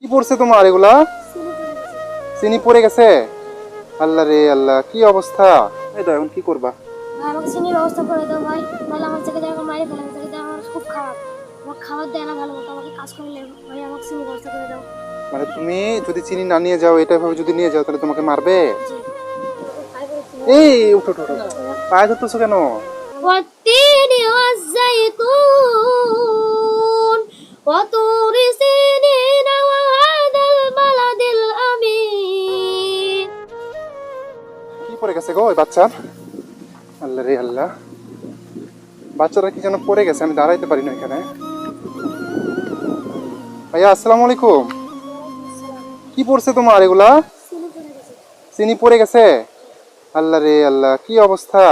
কি পড়ছে তোমার এগুলা চিনি পড়ে গেছে আল্লাহ রে আল্লাহ কি অবস্থা এই দাও এখন কি করবা ভাই আমাকে চিনির ব্যবস্থা করে দাও ভাই নাহলে আমার থেকে দেখো মারি ফেলে থেকে দেখো আমার খুব খারাপ আমার খাবার দেয় না ভালো মতো আমাকে কাজ করলে ভাই আমাকে চিনির ব্যবস্থা করে দাও মানে তুমি যদি চিনি না নিয়ে যাও এটা ভাবে যদি নিয়ে যাও তাহলে তোমাকে মারবে জি ভাই করে চিনি এই উঠো উঠো উঠো। পায়ে ধরতেছো কেন والتين والزيتون وطور পড়ে গেছে গো ওই বাচ্চা। আল্লাহ রে আল্লাহ। বাচ্চারা কি যেন পড়ে গেছে আমি দাঁড়াইতে পারি না এখানে ভাইয়া আসসালামু আলাইকুম। কি পড়ছে তোমার এগুলা? চিনি পড়ে গেছে? আল্লাহ রে আল্লাহ কি অবস্থা?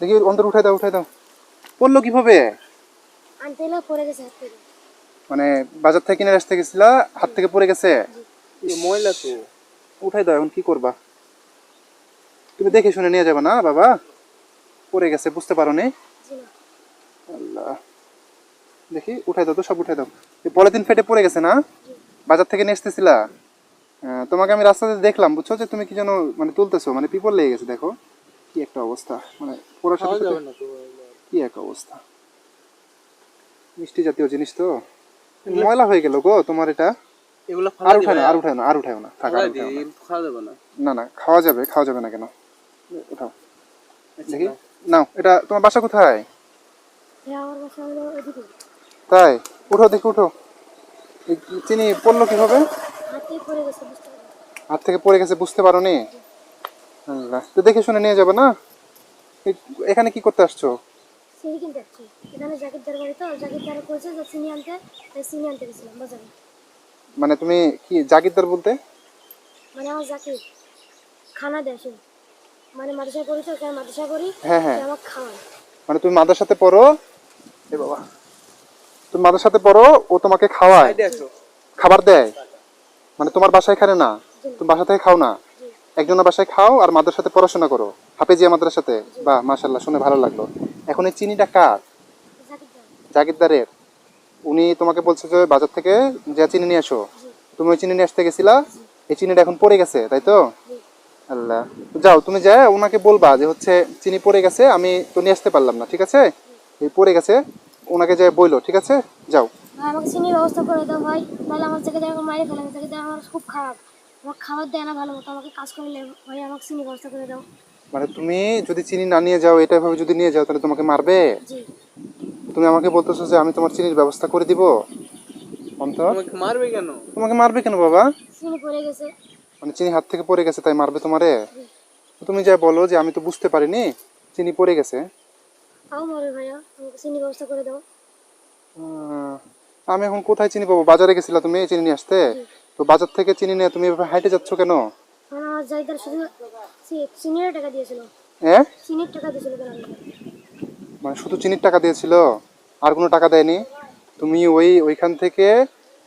দেখি অন্তর উঠাই দাও উঠাই দাও। পড়ল কীভাবে? পড়ে গেছে মানে বাজার থেকে কিনে আসতে গেছিলা হাত থেকে পড়ে গেছে? ময়লা তো। উঠাই দাও এখন কি করবা? তুমি দেখে শুনে নিয়ে যাবে না বাবা? পড়ে গেছে বুঝতে পারো নি আল্লাহ। দেখি উঠাই দাও তো সব উঠাই দাও। পলিথিন ফেটে পড়ে গেছে না? বাজার থেকে নিয়ে এসতেছিলা হ্যাঁ, তোমাকে আমি রাস্তাতে দেখলাম বুঝছ? যে তুমি কি যেন মানে তুলতেছো মানে পিপল লেগে গেছে দেখো। কি একটা অবস্থা মানে পড়ার সাথে সাথে কি এক অবস্থা। মিষ্টি জাতীয় জিনিস তো। ময়লা হয়ে গেল গো তোমার এটা? এগুলো আর উঠায় না আর উঠায় না আর উঠায় না থাক আর খাওয়া যাবে না। না না খাওয়া যাবে খাওয়া যাবে না কেন? উঠাও দেখি। নাও। এটা তোমার বাসা কোথায়? তাই? উঠো দেখি উঠো। চিনি পড়ল কীভাবে? হাতে পড়ে গেছে বুঝতে পারি হাত থেকে পড়ে গেছে বুঝতে পারো নি আল্লাহ তো দেখে শুনে নিয়ে যাবে না? এই- এখানে কি করতে আসছো? চিনি কিনতে যাচ্ছি এখানে জাকিরদার বাড়ি তো জাকিরদার করেছে যে চিনি আনতে তাই চিনি আনতে গেছিলাম বাজারে। মানে তুমি কি জাগিরদার বলতে? মানে আমার জাকির খানা দেয় মানে মাদ্রাসা করি তো ওখানে মাদ্রাসা করি হ্যাঁ। হ্যাঁ খাওয়ায় মানে তুমি মাদার সাথে পড়ো এ বাবা তুমি মাদার সাথে পড়ো ও তোমাকে খাওয়ায়। খাবার দেয়। মানে তোমার বাসায় খানে না তুমি বাসা থেকে খাও না। একজনের বাসায় খাও আর মাদের সাথে পড়াশোনা করো হাফেজিয়া মাদ্রার সাথে বা মাশাল্লাহ শুনে ভালো লাগল। এখন এই চিনিটা কার? জাকিরদার। জাগিরদারের উনি তোমাকে বলছে যে বাজার থেকে যা চিনি নিয়ে আসো। তুমি ওই চিনি নিয়ে আসতে গেছিলা? এই চিনিটা এখন পড়ে গেছে তাই তো? আল্লাহ যাও তুমি যা ওনাকে বলবা যে হচ্ছে চিনি পড়ে গেছে আমি তো নিয়ে আসতে পারলাম না ঠিক আছে? এই পড়ে গেছে ওনাকে যে বইলো ঠিক আছে? যাও। আমাকে চিনির ব্যবস্থা করে দাও ভাই নাহলে আমার থেকে দেখো মারি ফেলে থেকে আমার খুব খারাপ। আমার খাবার দেয় না ভালো মতো আমাকে কাজ করলে ভাই আমাকে চিনির ব্যবস্থা করে দাও। মানে তুমি যদি চিনি না নিয়ে যাও এটা ভাবে যদি নিয়ে যাও তাহলে তোমাকে মারবে? জি। তুমি আমাকে বলতেছো যে আমি তোমার চিনির ব্যবস্থা করে দিব? অন্তর? তোমাকে মারবে কেন? তোমাকে মারবে কেন বাবা? চিনি পড়ে গেছে। মানে চিনি হাত থেকে পড়ে গেছে তাই মারবে তোমারে? তুমি যা বলো যে আমি তো বুঝতে পারিনি চিনি পড়ে গেছে। আমি এখন কোথায় চিনি পাবো? বাজারে গেছিলা তুমি চিনি নিয়ে আসতে? তো বাজার থেকে চিনি নিয়ে তুমি এভাবে হাইটে যাচ্ছ কেন? মানে শুধু চিনির টাকা দিয়েছিল? আর কোনো টাকা দেয়নি? তুমি ওই ওইখান থেকে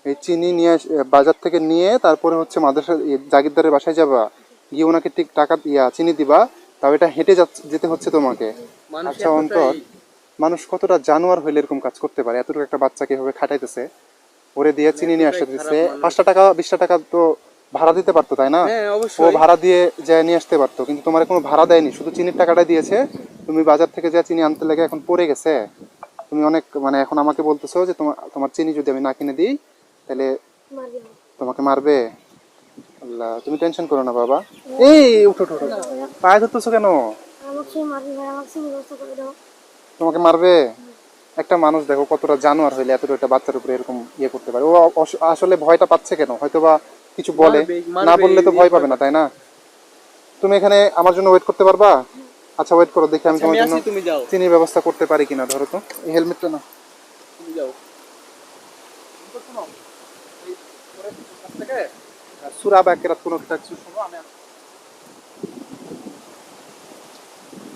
এই চিনি নিয়ে বাজার থেকে নিয়ে তারপরে হচ্ছে মাদ্রাসা জাগিরদারের বাসায় যাবা। গিয়ে ওনাকে ঠিক টাকা ইয়া চিনি দিবা তাও এটা হেঁটে যেতে হচ্ছে তোমাকে। আচ্ছা অন্তর মানুষ কতটা জানোয়ার হইলে এরকম কাজ করতে পারে? এতটুকু একটা বাচ্চাকে এভাবে খাটাইতেছে? ওরে দিয়ে চিনি নিয়ে আসতে দিচ্ছে পাঁচটা টাকা বিশটা টাকা তো ভাড়া দিতে পারতো তাই না? হ্যাঁ ও ভাড়া দিয়ে যায় নিয়ে আসতে পারতো কিন্তু তোমার কোনো ভাড়া দেয়নি। শুধু চিনির টাকাটা দিয়েছে। তুমি বাজার থেকে যা চিনি আনতে লেগে এখন পড়ে গেছে। তুমি অনেক মানে এখন আমাকে বলতেছো যে তোমার তোমার চিনি যদি আমি না কিনে দিই তাহলে তোমাকে মারবে? আল্লাহ তুমি টেনশন করো না বাবা। এই উঠো উঠো। পায়ে ধরতেছো কেন? তোমাকে মারবে? একটা মানুষ দেখো কতটা জানোয়ার হইলে এতটা একটা বাচ্চার উপরে এরকম ইয়ে করতে পারে। ও আসলে ভয়টা পাচ্ছে কেন? হয়তো বা কিছু বলে। না বললে তো ভয় পাবে না তাই না? তুমি এখানে আমার জন্য ওয়েট করতে পারবা? আচ্ছা ওয়েট করো দেখি আমি আমি তোমার জন্য চিনির ব্যবস্থা করতে পারি কিনা ধরো তো। এই হেলমেটটা না তুমি যাও। সুরা বা কেরাত কোনো একটা কিছু শোনো আমি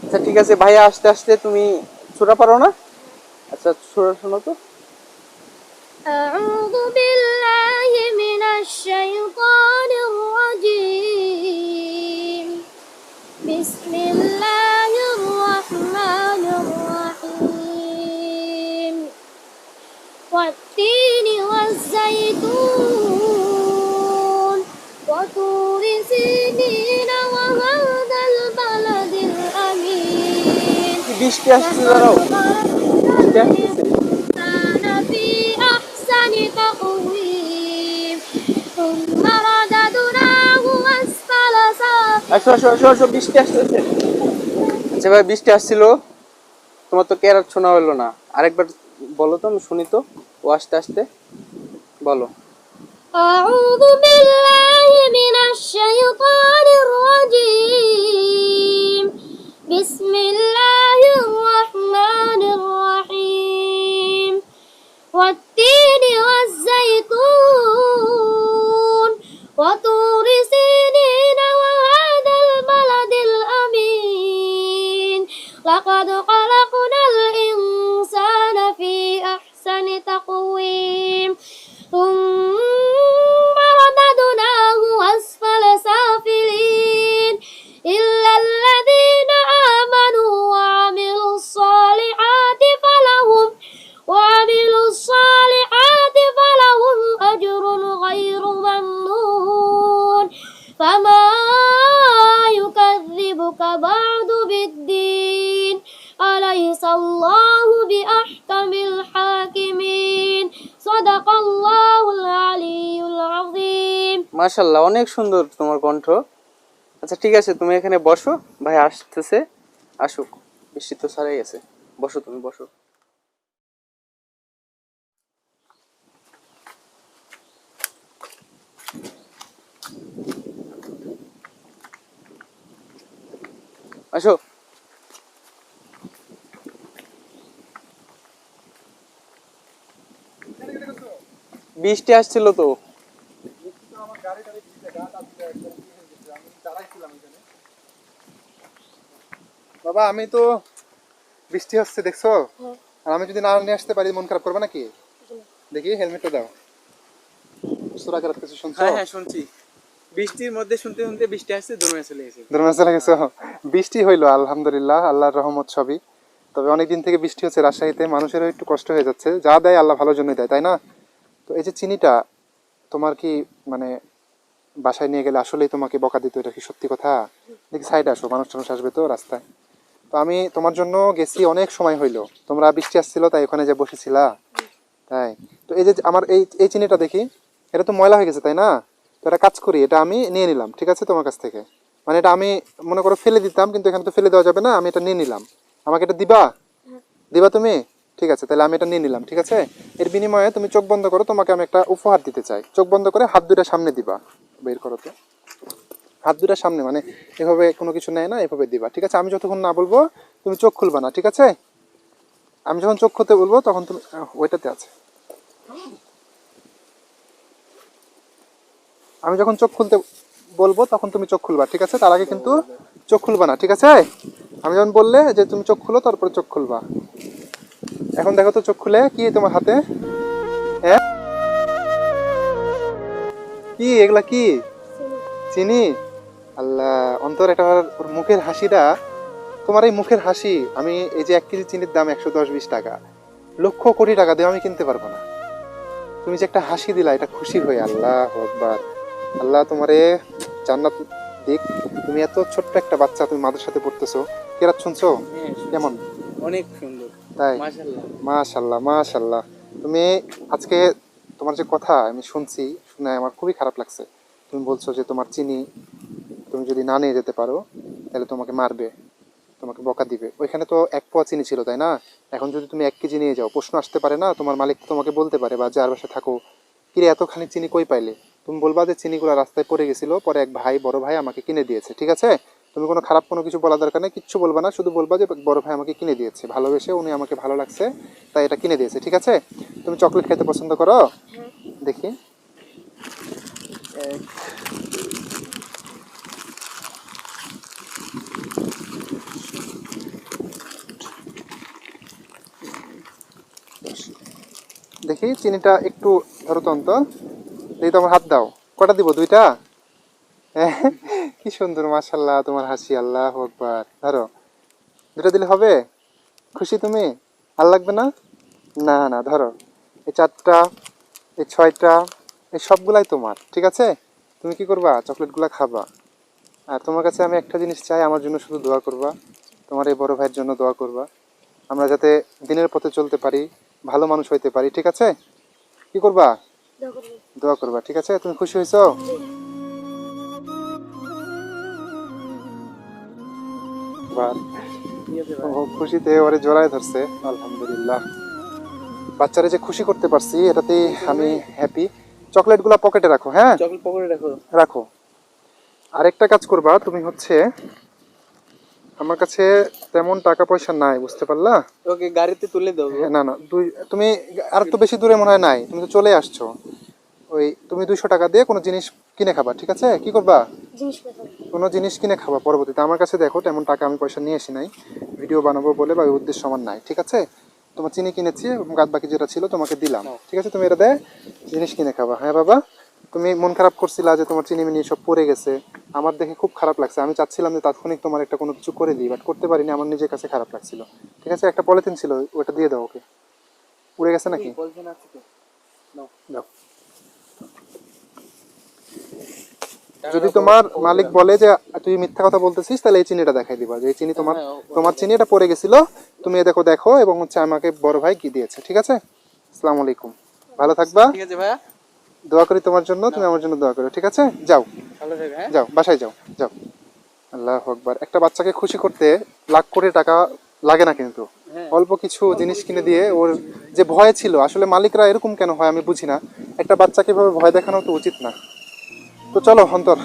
আচ্ছা ঠিক আছে ভাইয়া আস্তে আস্তে তুমি ছোড়া পারো না আচ্ছা ছোড়া শোনো তো أعوذ بالله من الشيطان الرجيم بسم الله বৃষ্টি আসছে দাঁড়াও বৃষ্টি আসতেছে كان في أحسن تقويم ثم رددناه أسفل سافلين আসো আসো আসো আসো বৃষ্টি আসতেছে আচ্ছা ভাই বৃষ্টি আসছিল তোমার তো কেরাত শোনা হলো না আরেকবার বলো তো আমি শুনি তো ও আস্তে আস্তে বলো أعوذ بالله من الشيطان الرجيم nakita ko. মাশাল্লাহ অনেক সুন্দর তোমার কণ্ঠ। আচ্ছা ঠিক আছে, তুমি এখানে বসো। ভাই আসতেছে। আসুক, বৃষ্টি তো ছাড়াই গেছে বসো তুমি, বসো। আসো। বৃষ্টি আসছিল তো। বাবা আমি তো বৃষ্টি হচ্ছে দেখছ? আর আমি যদি না নিয়ে আসতে পারি মন খারাপ করবে নাকি? দেখি হেলমেটটা দাও। সুরা কারাত কিছু শুনছো? হ্যাঁ হ্যাঁ শুনছি। বৃষ্টির মধ্যে শুনতে শুনতে বৃষ্টি আসছে চলে গেছে চলে গেছো বৃষ্টি হইল আলহামদুলিল্লাহ আল্লাহর রহমত সবই। তবে অনেকদিন থেকে বৃষ্টি হচ্ছে রাজশাহীতে মানুষেরও একটু কষ্ট হয়ে যাচ্ছে। যা দেয় আল্লাহ ভালোর জন্যই দেয় তাই না? তো এই যে চিনিটা তোমার কি মানে বাসায় নিয়ে গেলে আসলেই তোমাকে বকা দিত এটা কি সত্যি কথা? দেখি সাইড আসো মানুষ টানুষ আসবে তো রাস্তায়। তো আমি তোমার জন্য গেছি, অনেক সময় হইল। তোমরা বৃষ্টি আসছিল, তাই ওখানে যে বসেছিলা। তাই। তো এই যে আমার এই এই চিনিটা দেখি, এটা তো ময়লা হয়ে গেছে, তাই না? তো এটা কাজ করি, এটা আমি নিয়ে নিলাম, ঠিক আছে তোমার কাছ থেকে? মানে এটা আমি মনে করো ফেলে দিতাম, কিন্তু এখানে তো ফেলে দেওয়া যাবে না, আমি এটা নিয়ে নিলাম। আমাকে এটা দিবা? দিবা তুমি? ঠিক আছে, তাহলে আমি এটা নিয়ে নিলাম, ঠিক আছে? এর বিনিময়ে তুমি চোখ বন্ধ করো, তোমাকে আমি একটা উপহার দিতে চাই। চোখ বন্ধ করে হাত দুটা সামনে দিবা, বের করো তো। হাত দুটা সামনে মানে এভাবে কোনো কিছু নেয় না এভাবে দিবা ঠিক আছে? আমি যতক্ষণ না বলব তুমি চোখ খুলবা না ঠিক আছে? আমি যখন চোখ খুলতে বলব তখন তুমি ওইটাতে আছে। আমি যখন চোখ খুলতে বলব তখন তুমি চোখ খুলবা ঠিক আছে? তার আগে কিন্তু চোখ খুলবা না ঠিক আছে? আমি যখন বললে যে তুমি চোখ খুলো তারপরে চোখ খুলবা। এখন দেখো তো চোখ খুলে কি তোমার হাতে? হ্যাঁ কি এগুলা কি? চিনি? আল্লাহ অন্তর এটা ওর মুখের হাসিটা তোমার এই মুখের হাসি আমি এই যে এক কেজি চিনির দাম একশো দশ বিশ টাকা লক্ষ কোটি টাকা দিয়ে আমি কিনতে পারব না। তুমি যে একটা হাসি দিলা এটা খুশি হয়ে আল্লাহ আকবার। আল্লাহ তোমারে জান্নাত দিক। তুমি এত ছোট্ট একটা বাচ্চা তুমি মাদের সাথে পড়তেছো। কেরাত শুনছো? হ্যাঁ, কেমন? অনেক সুন্দর। তাই? মাশাল্লাহ মাশাল্লাহ তুমি আজকে তোমার যে কথা আমি শুনছি শুনে আমার খুবই খারাপ লাগছে। তুমি বলছো যে তোমার চিনি তুমি যদি না নিয়ে যেতে পারো তাহলে তোমাকে মারবে তোমাকে বকা দিবে। ওইখানে তো এক পোয়া চিনি ছিল তাই না? এখন যদি তুমি এক কেজি নিয়ে যাও প্রশ্ন আসতে পারে না তোমার মালিক তোমাকে বলতে পারে বা যার বাসা থাকো। কিরে এতখানি চিনি কই পাইলে? তুমি বলবা যে চিনিগুলো রাস্তায় পড়ে গেছিল পরে এক ভাই বড় ভাই আমাকে কিনে দিয়েছে ঠিক আছে? তুমি কোনো খারাপ কোনো কিছু বলা দরকার নেই কিচ্ছু বলবা না শুধু বলবা যে বড় ভাই আমাকে কিনে দিয়েছে ভালোবেসে উনি আমাকে ভালো লাগছে তাই এটা কিনে দিয়েছে ঠিক আছে? তুমি চকলেট খেতে পছন্দ করো? দেখি। এক, দেখি, চিনিটা একটু ধরো তো অন্তর দেখি তোমার হাত দাও। কটা দিব, দুইটা? কি সুন্দর মাশাল্লাহ তোমার হাসি, আল্লাহ আকবার। ধরো। দুটো দিলে হবে? খুশি তুমি? আর লাগবে না? না না, ধরো। এই চারটা, এই ছয়টা, এই সবগুলাই তোমার, ঠিক আছে? তুমি কি করবা? চকলেটগুলা খাবা। আর তোমার কাছে আমি একটা জিনিস চাই, আমার জন্য শুধু দোয়া করবা। তোমার এই বড় ভাইয়ের জন্য দোয়া করবা। আমরা যাতে দিনের পথে চলতে পারি ভালো মানুষ হইতে পারি ঠিক আছে? কি করবা? দোয়া করবা। ঠিক আছে? তুমি খুশি হয়েছো খুশিতে ওরে জড়ায় ধরছে আলহামদুলিল্লাহ। বাচ্চারা যে খুশি করতে পারছি এটাতে আমি হ্যাপি চকলেটগুলো পকেটে রাখো হ্যাঁ? চকলেট পকেটে রাখো। রাখো। আরেকটা কাজ করবা তুমি হচ্ছে আমার কাছে তেমন টাকা পয়সা নাই বুঝতে পারলা? ওকে গাড়িতে তুলে হ্যাঁ, না না দুই তুমি আর তো বেশি দূরে মনে হয় নাই তুমি তো চলে আসছো। ওই তুমি দুইশো টাকা দিয়ে কোনো জিনিস কিনে খাবা ঠিক আছে? কি করবা? কোনো জিনিস কিনে খাবা পরবর্তীতে। আমার কাছে দেখো তেমন টাকা আমি পয়সা নিয়ে আসি নাই। ভিডিও বানাবো বলে বা ওই উদ্দেশ্য আমার নাই ঠিক আছে? তোমার চিনি কিনেছি বাদ বাকি যেটা ছিল তোমাকে দিলাম। ঠিক আছে তুমি এটা দেয় জিনিস কিনে খাবা। হ্যাঁ বাবা? তুমি মন খারাপ করছিলা যে তোমার চিনি মিনি সব পড়ে গেছে। আমার দেখে খুব খারাপ লাগছে। আমি চাচ্ছিলাম যে তাৎক্ষণিক তোমার একটা কোনো কিছু করে দিই বাট করতে পারিনি। আমার নিজের কাছে খারাপ লাগছিল। ঠিক আছে একটা পলিথিন ছিল ওটা দিয়ে দাও ওকে। উড়ে গেছে নাকি। দাও যদি তোমার মালিক বলে যে তুই মিথ্যা কথা বলতেছিস তাহলে এই চিনিটা দেখাই দিবা। যে এই চিনি তোমার হ্যাঁ, তোমার চিনি এটা পড়ে গেছিল। তুমি এ দেখো দেখো এবং হচ্ছে আমাকে বড় ভাই কি দিয়েছে। ঠিক আছে? আসসালামু আলাইকুম। ভালো থাকবা। ঠিক আছে ভাইয়া। দোয়া করি তোমার জন্য তুমি আমার জন্য দোয়া করো ঠিক আছে? যাও। হ্যাঁ? যাও বাসায় যাও যাও। আল্লাহ আকবার। একটা বাচ্চাকে খুশি করতে লাখ কোটি টাকা লাগে না কিন্তু। হ্যাঁ। অল্প কিছু জিনিস কিনে দিয়ে ওর যে ভয় ছিল আসলে মালিকরা এরকম কেন হয় আমি বুঝি না। একটা বাচ্চাকে এভাবে ভয় দেখানো তো উচিত না। তো চলো অন্তর।